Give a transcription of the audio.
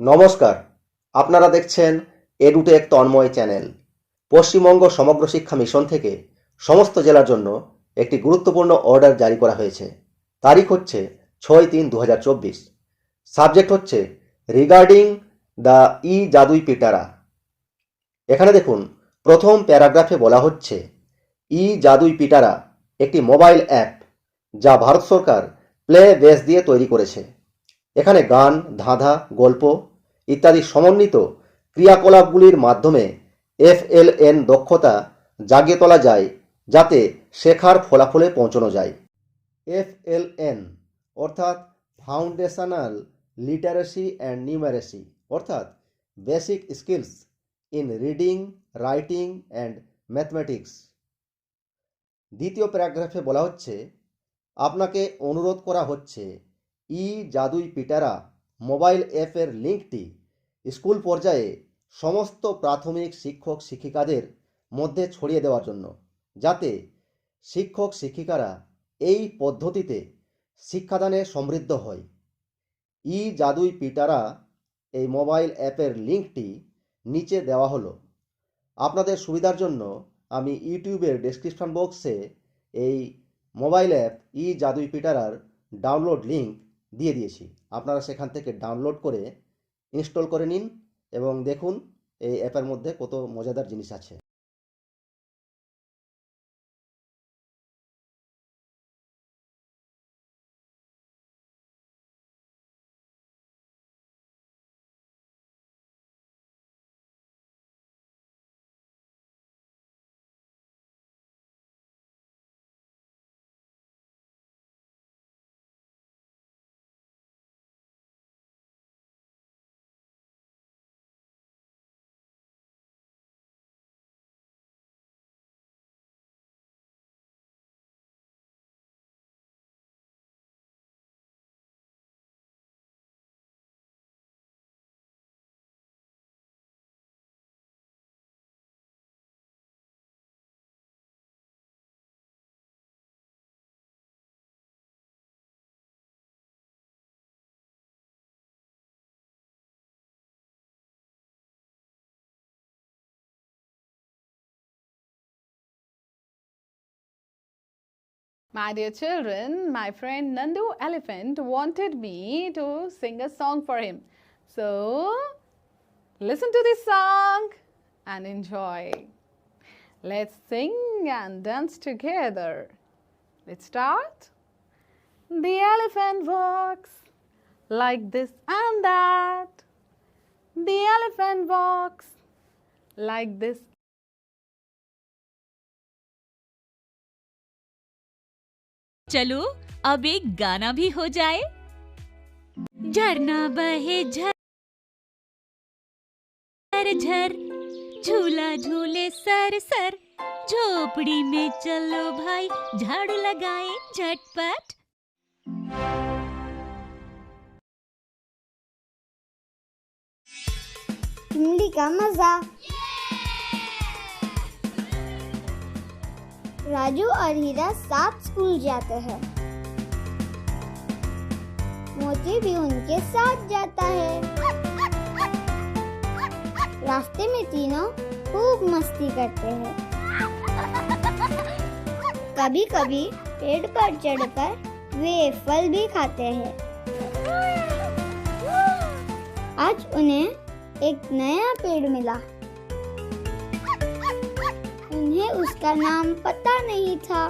নমস্কার। আপনারা দেখছেন এডুটেক তন্ময় চ্যানেল। পশ্চিমবঙ্গ সমগ্র শিক্ষা মিশন থেকে সমস্ত জেলার জন্য একটি গুরুত্বপূর্ণ অর্ডার জারি করা হয়েছে। তারিখ হচ্ছে ছয় তিন দু সাবজেক্ট হচ্ছে রিগার্ডিং দ্য ই জাদুই পিটারা। এখানে দেখুন, প্রথম প্যারাগ্রাফে বলা হচ্ছে ই জাদুই পিটারা একটি মোবাইল অ্যাপ যা ভারত সরকার প্লে বেস দিয়ে তৈরি করেছে। এখানে গান, ধাঁধা, গল্প ইত্যাদি সমন্বিত ক্রিয়াকলাপগুলির মাধ্যমে এফএলএন দক্ষতা জাগিয়ে তোলা যায়, যাতে শেখার ফলাফলে পৌঁছানো যায়। এফএলএন অর্থাৎ ফাউন্ডেশনাল লিটারেসি অ্যান্ড নিউমারেসি, অর্থাৎ basic skills in reading, writing and mathematics. দ্বিতীয় প্যারাগ্রাফে বলা হচ্ছে, আপনাকে অনুরোধ করা হচ্ছে, ই জাদুই পিটারা মোবাইল অ্যাপের লিঙ্কটি স্কুল পর্যায়ে সমস্ত প্রাথমিক শিক্ষক শিক্ষিকাদের মধ্যে ছড়িয়ে দেওয়ার জন্য, যাতে শিক্ষক শিক্ষিকারা এই পদ্ধতিতে শিক্ষাদানে সমৃদ্ধ হয়। ই জাদুই পিটারা এই মোবাইল অ্যাপের লিঙ্কটি নিচে দেওয়া হলো। আপনাদের সুবিধার জন্য আমি ইউটিউবের ডেসক্রিপশন বক্সে এই মোবাইল অ্যাপ ই জাদুই পিটারার ডাউনলোড লিঙ্ক দিয়ে দিয়েছি। আপনারা সেখান থেকে ডাউনলোড করে ইনস্টল করে নিন এবং দেখুন এই অ্যাপের মধ্যে কত মজাদার জিনিস আছে। My dear children, my friend Nandu Elephant wanted me to sing a song for him. So, listen to this song and enjoy. Let's sing and dance together. Let's start. The elephant walks like this and that. The elephant walks like this चलो, अब एक गाना भी हो जाए। झरना बहे झर झर झूला झूले सर सर। झोपड़ी में चलो भाई, झाड़ू लगाए झटपट। का मज़ा। राजू और हीरा साथ स्कूल जाते हैं। मोती भी उनके साथ जाता है। रास्ते में तीनों खूब मस्ती करते हैं। कभी कभी पेड़ पर चढ़कर वे फल भी खाते हैं। आज उन्हें एक नया पेड़ मिला। उन्हें उसका नाम पता नहीं था।